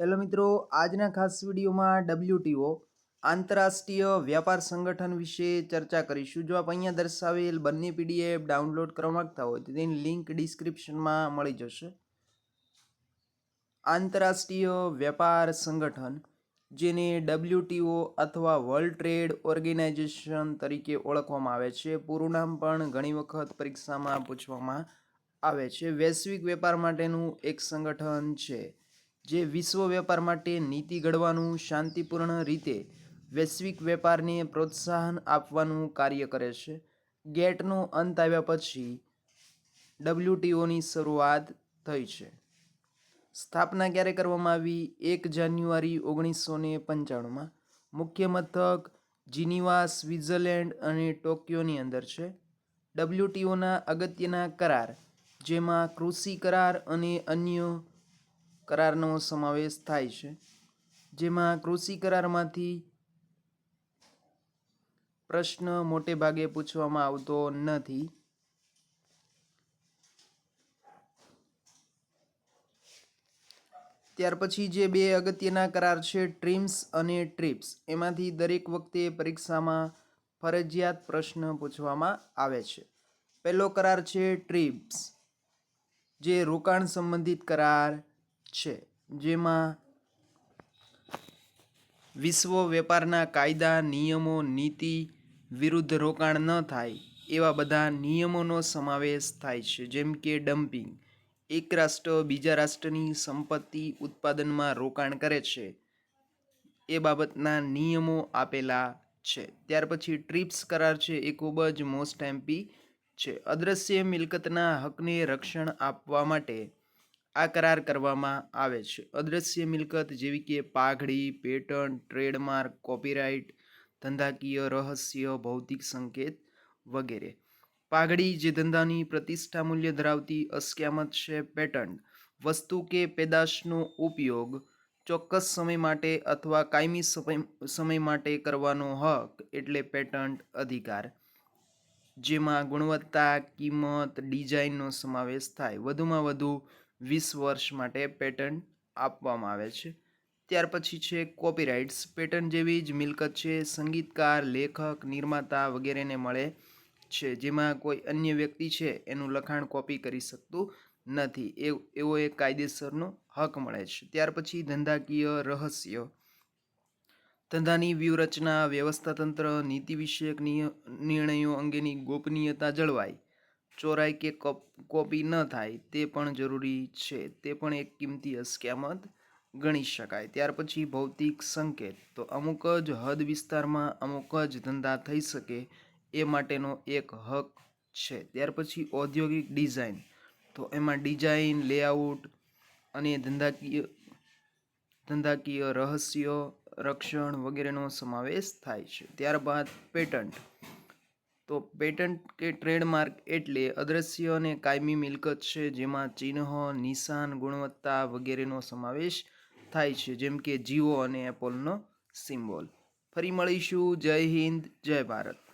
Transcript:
Hello મિત્રો, આજના ખાસ વિડીયોમાં ડબલ્યુટીઓ, આંતરરાષ્ટ્રીય વ્યાપાર સંગઠન વિશે ચર્ચા કરીશું. જો આપ અહીંયા દર્શાવેલ બંને પીડીએફ ડાઉનલોડ કરવા માગતા હોય તો તેની લિંક ડિસ્ક્રિપ્શનમાં મળી જશે. આંતરરાષ્ટ્રીય વ્યાપાર સંગઠન, જેને ડબલ્યુટીઓ અથવા વર્લ્ડ ટ્રેડ ઓર્ગેનાઇઝેશન તરીકે ઓળખવામાં આવે છે, પૂરું નામ પણ ઘણી વખત પરીક્ષામાં પૂછવામાં આવે છે. વૈશ્વિક વેપાર માટેનું એક સંગઠન છે. જે વિશ્વ વેપાર માટે નીતિ ઘડવાનું શાંતિપૂર્ણ રીતે વૈશ્વિક વેપારને પ્રોત્સાહન આપવાનું કાર્ય કરે છે. ગેટનો અંત આવ્યા પછી ડબલ્યુટીઓની શરૂઆત થઈ છે. સ્થાપના ક્યારે કરવામાં આવી? એક જાન્યુઆરી ઓગણીસો ને પંચાણુંમાં. મુખ્ય મથક જીનીવા, સ્વિટ્ઝરલેન્ડ અને ટોક્યોની અંદર છે. ડબલ્યુટીઓના અગત્યના કરાર, જેમાં કૃષિ કરાર અને અન્ય કરારનો સમાવેશ થાય છે, જેમાં કૃષિ કરારમાંથી પ્રશ્ન મોટે ભાગે પૂછવામાં આવતો નથી. ત્યાર પછી જે બે અગત્યના કરાર છે, ટ્રીમ્સ અને ટ્રીપ્સ, એમાંથી દરેક વખતે પરીક્ષામાં ફરજિયાત પ્રશ્ન પૂછવામાં આવે છે. પહેલો કરાર છે, ટ્રીપ્સ, જે રોકાણ સંબંધિત કરાર છે, જેમાં વિશ્વ વેપારના કાયદા, નિયમો, નીતિ વિરુદ્ધ રોકાણ ન થાય એવા બધા નિયમોનો સમાવેશ થાય છે, જેમ કે ડમ્પિંગ. એક રાષ્ટ્ર બીજા રાષ્ટ્રની સંપત્તિ ઉત્પાદનમાં રોકાણ કરે છે, એ બાબતના નિયમો આપેલા છે. ત્યાર પછી ટ્રીપ્સ કરાર છે, એ ખૂબ જ મોસ્ટ એમ્પી છે. અદ્રશ્ય મિલકતના હકને રક્ષણ આપવા માટે આ કરાર કરવામાં આવે છે. અદ્રશ્ય મિલકત જેવી કે પાઘડી, પેટર્ન, ટ્રેડમાર્ક, કોપીરાઇટ, ધંધાકીય રહસ્ય, ભૌતિક સંકેત વગેરે. પાઘડી જે ધંધાની પ્રતિષ્ઠા મૂલ્ય ધરાવતી અસ્ક્યામત છે પેટન્ટ વસ્તુ કે પેદાશનો ઉપયોગ ચોક્કસ સમય માટે અથવા કાયમી સમય માટે કરવાનો હક એટલે પેટન્ટ અધિકાર. જેમાં ગુણવત્તા, કિંમત, ડિઝાઇનનો સમાવેશ થાય. વધુમાં વધુ વીસ વર્ષ માટે પેટન્ટ આપવામાં આવે છે. ત્યાર પછી છે કોપીરાઇટ્સ. પેટર્ન જેવી જ મિલકત છે. સંગીતકાર, લેખક, નિર્માતા વગેરેને મળે છે. જેમાં કોઈ અન્ય વ્યક્તિ છે એનું લખાણ કોપી કરી શકતું નથી. એ, એવો એક કાયદેસરનો હક મળે છે. ત્યાર પછી ધંધાકીય રહસ્ય. ધંધાની વ્યૂહરચના, વ્યવસ્થાતંત્ર, નીતિ વિષયક નિર્ણયો અંગેની ગોપનીયતા જળવાય. ચોરાઈ કે કોપી ન થાય તે પણ જરૂરી છે. તે પણ એક કિંમતી અસ્ક્યામત ગણી શકાય. ત્યાર પછી ભૌતિક સંકેત. તો અમુક જ હદ વિસ્તારમાં અમુક જ ધંધા થઈ શકે એ માટેનો એક હક છે. ત્યાર પછી ઔદ્યોગિક ડિઝાઇન. તો એમાં ડિઝાઇન, લેઆઉટ અને ધંધાકીય ધંધાકીય રહસ્યો, રક્ષણ વગેરેનો સમાવેશ થાય છે. ત્યારબાદ પેટન્ટ. તો પેટન્ટ કે ટ્રેડમાર્ક એટલે અદ્રશ્ય અને કાયમી મિલકત છે, જેમાં ચિહ્ન, નિશાન, ગુણવત્તા વગેરેનો સમાવેશ થાય છે, જેમ કે જીઓ અને એપોલનો સિમ્બોલ. ફરી મળીશું. જય હિન્દ, જય ભારત.